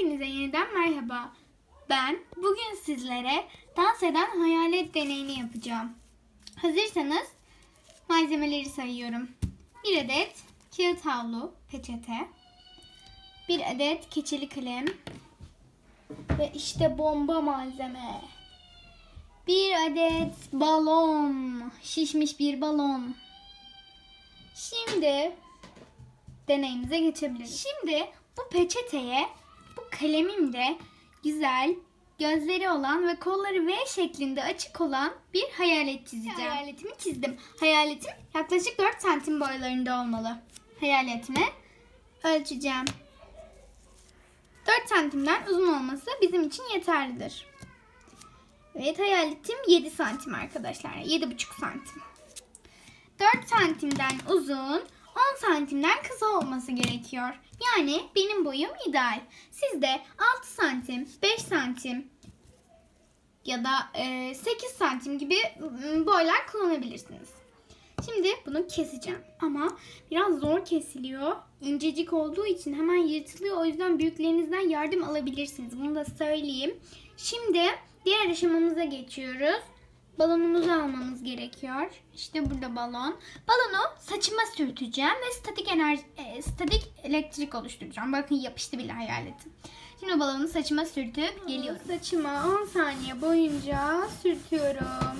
Hepinize yeniden merhaba. Ben bugün sizlere dans eden hayalet deneyini yapacağım. Hazırsanız malzemeleri sayıyorum. Bir adet kağıt havlu, peçete. Bir adet keçeli kalem. Ve işte bomba malzeme. Bir adet balon. Şişmiş bir balon. Şimdi deneyimize geçebiliriz. Şimdi bu peçeteye bu kalemimde güzel gözleri olan ve kolları V şeklinde açık olan bir hayalet çizeceğim. Hayaletimi çizdim. Hayaletim yaklaşık 4 santim boylarında olmalı. Hayaletimi ölçeceğim. 4 santimden uzun olması bizim için yeterlidir. Evet hayaletim 7 santim arkadaşlar. 7,5 santim. 4 santimden uzun, 10 santimden kısa olması gerekiyor. Yani benim boyum ideal. Siz de 6 santim, 5 santim ya da e, 8 santim gibi m, boylar kullanabilirsiniz. Şimdi bunu keseceğim. Ama biraz zor kesiliyor. İncecik olduğu için hemen yırtılıyor. O yüzden büyüklerinizden yardım alabilirsiniz. Bunu da söyleyeyim. Şimdi diğer aşamamıza geçiyoruz. Balonumuzu almamız gerekiyor. İşte burada balon. Balonu saçıma sürteceğim ve statik enerji, e, statik elektrik oluşturacağım. Bakın yapıştı bile hayaletim. Şimdi balonu saçıma sürtüp geliyorum. Saçıma 10 saniye boyunca sürtüyorum.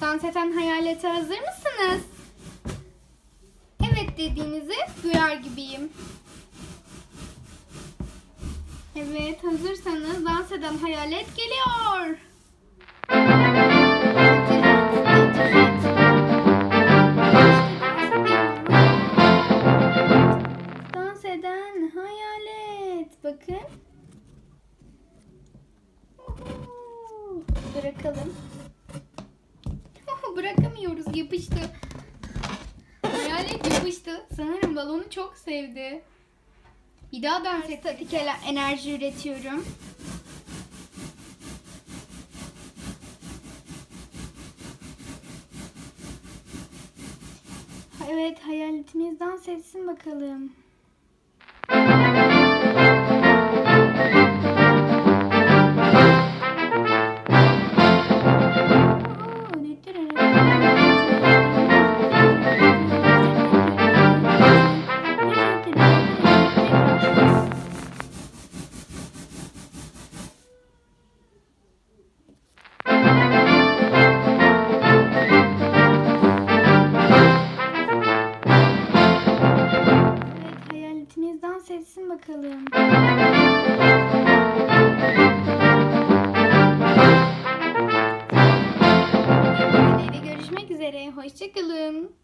Dans eden hayalete hazır mısınız? Evet dediğinizi duyar gibiyim. Evet hazırsanız dans eden hayalet geliyor. Dans eden hayalet. Bakın. Bırakalım. Bırakamıyoruz yapıştı. Hayalet yapıştı. Sanırım balonu çok sevdi. Bir daha ben statik enerji üretiyorum. Evet hayaletimiz dans etsin bakalım. Etsin bakalım. Görüşmek üzere. Hoşçakalın.